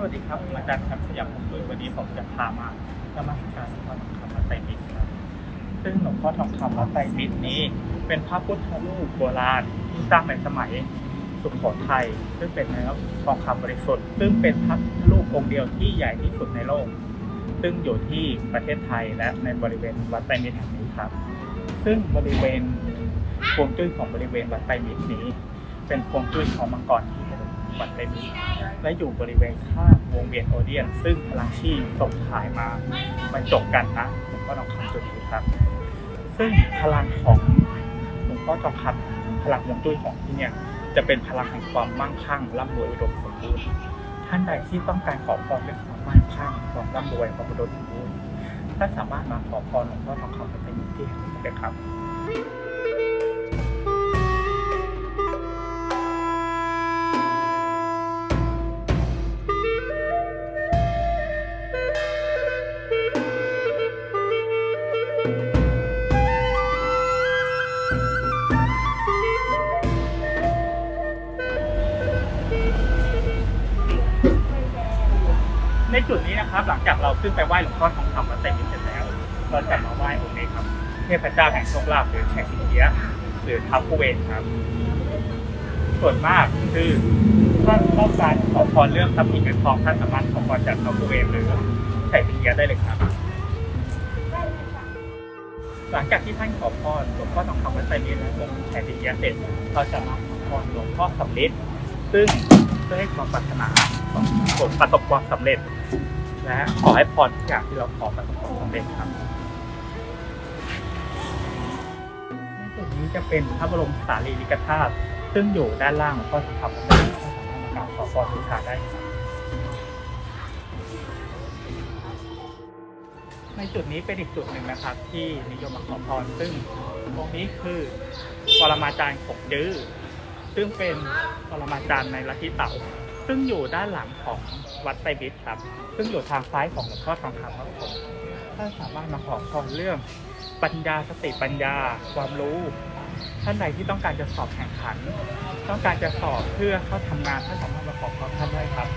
สวัสดีครับอาจารย์ครับสยามผมด้วยวันนี้ผมจะพามานมัสการหลวงพ่องคำวัดไตรมิตรครับซึ่งหลวงพ่อทองคำวัดไตรมิตรนี้ เป็นพระพุทธรูปโบราณที่สร้างในสมัยสุโขทัยซึ่งเป็นเนื้อทองคำบริสุทธิ์ซึ่งเป็นพระพุทธรูปองค์เดียวที่ใหญ่ที่สุดในโลก ซึ่งอยู่ที่ประเทศไทยและในบริเวณวัดไตรมิตรแห่งนี้ครับ ซึ่งบริเวณพวงจุ้ยของบริเวณวัดไตรมิตรนี้ เป็นพวงจุ้ยของมังกรที่ เป็นวัตรมิตรและอยู่บริเวณข้างวงเวียนโอเดียน ซึ่งพลังชีส่งถ่ายมาบรรจบกันนะหลวงพ่อทองคำจุดนี้ครับ ซึ่งพลังของหลวงพ่อทองคำพลังฮวงจุ้ยของที่เนี่ยจะเป็นพลังแห่งความมั่งคั่งร่ำรวยอุดมสมบูรณ์ท่านใดที่ต้องการขอพรเรื่องความมั่งคั่งความร่ำรวยความอุดมสมบูรณ์ท่านสามารถมาขอพรหลวงพ่อทองคำเป็นที่แห่งนี้ได้ครับ ในจุดนี้นะครับ หลังจากเราขึ้นไปไหว้หลวงพ่อทองคำวัดไตรมิตรเสร็จแล้วเราจะมาไหว้องค์นี้ครับเทพเจ้าแห่งโชคลาภหรือแห่งสิงเอียหรือท้าวกุเวนครับ ส่วนมากคือท่านต้องการขอพรเรื่องทรัพย์สินเงินทองท่านสามารถขอพรจากท้าวกุเวนหรือไห่สิงเอียได้เลยครับ หลังจากที่ท่านขอพรหลวงพ่อทองคำวัดไตรมิตรและองค์ไห่สิงเอียเสร็จเราจะมาขอพรหลวงพ่อสำลิดซึ่งเพื่อให้ความปรารถนา ผมประสบความสำเร็จและขอให้พรทุกอย่างที่เราขอประสบความสำเร็จครับในจุดนี้จะเป็นพระบรมสารีริกธาตุซึ่งอยู่ด้านล่างของพ่อทองคำวัดไตรมิตรก็สามารถมากราบขอพรบูชาได้ครับในจุดนี้เป็นอีกจุดหนึ่งนะครับ ที่นิยมมาขอพรซึ่งองค์นี้คือปรมาจารย์ขงจื้อซึ่งเป็นปรมาจารย์ในลัทธิเต่า ซึ่งอยู่ด้านหลังของวัดไตรมิตรครับ ซึ่งอยู่ทางซ้ายของหลวงพ่อทองคำครับผมท่านสามารถมาขอพรเรื่องปัญญาสติปัญญาความรู้ท่านใดที่ต้องการจะสอบแข่งขัน ต้องการจะสอบเพื่อเข้าทำงานท่านสามารถมาขอพรท่านได้ครับ